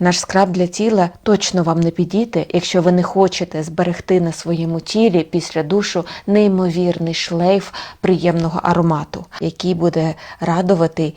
Наш скраб для тіла точно вам не підійде, якщо ви не хочете зберегти на своєму тілі після душу неймовірний шлейф приємного аромату, який буде радувати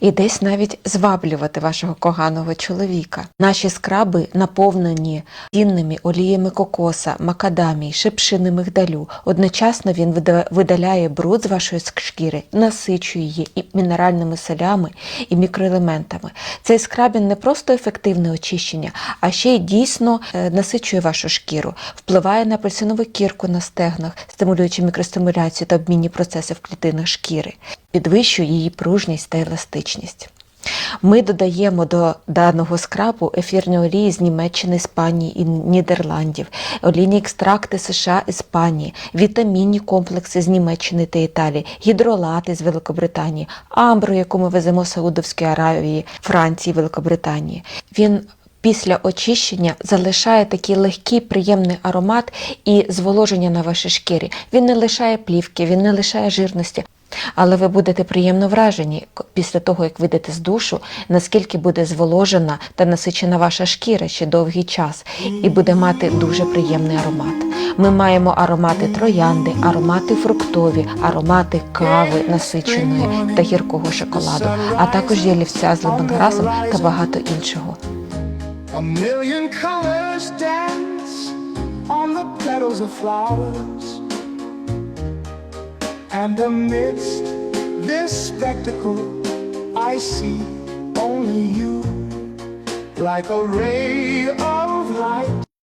і десь навіть зваблювати вашого коганого чоловіка. Наші скраби наповнені цінними оліями кокоса, макадамії, шипшини мигдалю. Одночасно він видаляє бруд з вашої шкіри, насичує її і мінеральними солями і мікроелементами. Цей скраб він не просто ефективне очищення, а ще й дійсно е, насичує вашу шкіру, впливає на апельсинову кірку на стегнах, стимулюючи мікростимуляцію та обмінні процеси в клітинах шкіри, підвищує її пружність та еластичність. Ми додаємо до даного скрабу ефірні олії з Німеччини, Іспанії і Нідерландів, олійні екстракти США, Іспанії, вітамінні комплекси з Німеччини та Італії, гідролати з Великобританії, амбру, яку ми веземо з Саудовської Аравії, Франції, Великобританії. Він Після очищення залишає такий легкий приємний аромат і зволоження на вашій шкірі. Він не лишає плівки, він не лишає жирності. Але ви будете приємно вражені після того, як вийдете з душу, наскільки буде зволожена та насичена ваша шкіра ще довгий час, і буде мати дуже приємний аромат. Ми маємо аромати троянди, аромати фруктові, аромати кави насиченої та гіркого шоколаду, а також є лівця з лемонграсом та багато іншого. On. And amidst this spectacle, I see only you. Like a ray of light